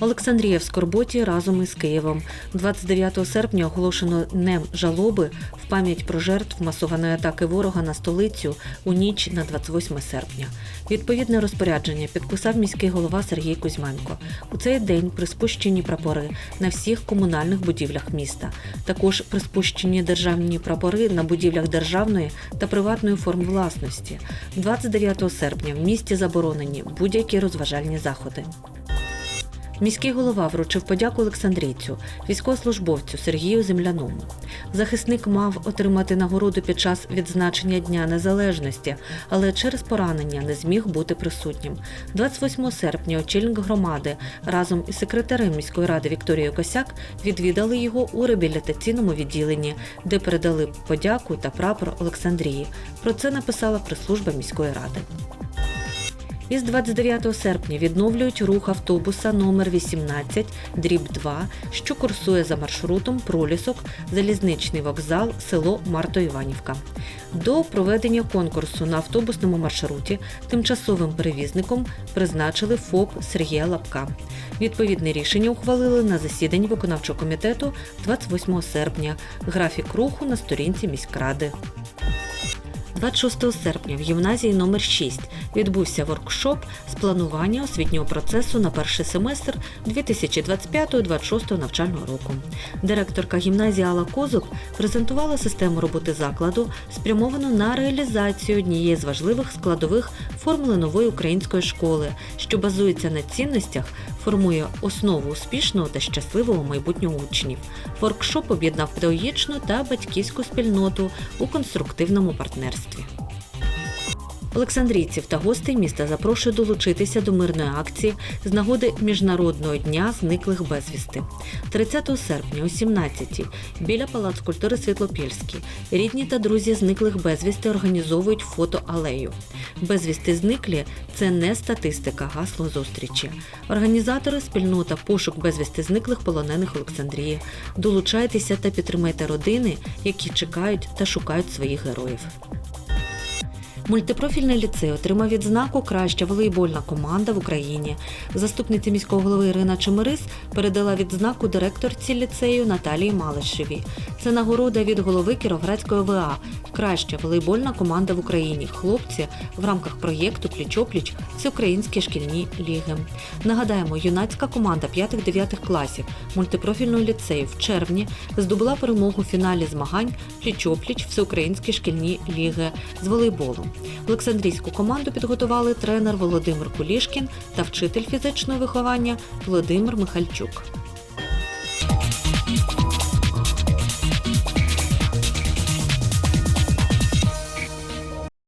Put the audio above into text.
Олександрія в Скорботі разом із Києвом. 29 серпня оголошено днем жалоби в пам'ять про жертв масованої атаки ворога на столицю у ніч на 28 серпня. Відповідне розпорядження підписав міський голова Сергій Кузьменко. У цей день приспущені прапори на всіх комунальних будівлях міста. Також приспущені державні прапори на будівлях державної та приватної форм власності. 29 серпня в місті заборонені будь-які розважальні заходи. Міський голова вручив подяку Олександрійцю, військовослужбовцю Сергію Земляному. Захисник мав отримати нагороду під час відзначення Дня Незалежності, але через поранення не зміг бути присутнім. 28 серпня очільник громади разом із секретарем міської ради Вікторією Косяк відвідали його у реабілітаційному відділенні, де передали подяку та прапор Олександрії. Про це написала прес-служба міської ради. Із 29 серпня відновлюють рух автобуса номер 18 дріб 2, що курсує за маршрутом Пролісок, залізничний вокзал, село Марто-Іванівка. До проведення конкурсу на автобусному маршруті тимчасовим перевізником призначили ФОП Сергія Лапка. Відповідне рішення ухвалили на засіданні виконавчого комітету 28 серпня. Графік руху на сторінці міськради. 26 серпня в гімназії номер 6 відбувся воркшоп з планування освітнього процесу на перший семестр 2025-2026 навчального року. Директорка гімназії Алла Козуб презентувала систему роботи закладу, спрямовану на реалізацію однієї з важливих складових формули нової української школи, що базується на цінностях, формує основу успішного та щасливого майбутнього учнів. Воркшоп об'єднав педагогічну та батьківську спільноту у конструктивному партнерстві. Олександрійців та гостей міста запрошує долучитися до мирної акції з нагоди Міжнародного дня зниклих безвісти. 30 серпня о 17-й біля Палац культури Світлопільський рідні та друзі зниклих безвісти організовують фотоалею. Безвісти зниклі це не статистика, гасло зустрічі. Організатори спільнота пошук безвісти зниклих полонених Олександрії. Долучайтеся та підтримайте родини, які чекають та шукають своїх героїв. Мультипрофільний ліцей отримав відзнаку Краща волейбольна команда в Україні. Заступниця міського голови Ірина Чемерис передала відзнаку директорці ліцею Наталії Малишевій. Це нагорода від голови Кіровградської ОВА Краща волейбольна команда в Україні. Хлопці в рамках проєкту Пліч-опліч Всеукраїнські шкільні ліги. Нагадаємо, юнацька команда 5-9 класів мультипрофільного ліцею в червні здобула перемогу в фіналі змагань Пліч-опліч Всеукраїнські шкільні ліги з волейболу. Олександрійську команду підготували тренер Володимир Кулішкін та вчитель фізичного виховання Володимир Михальчук.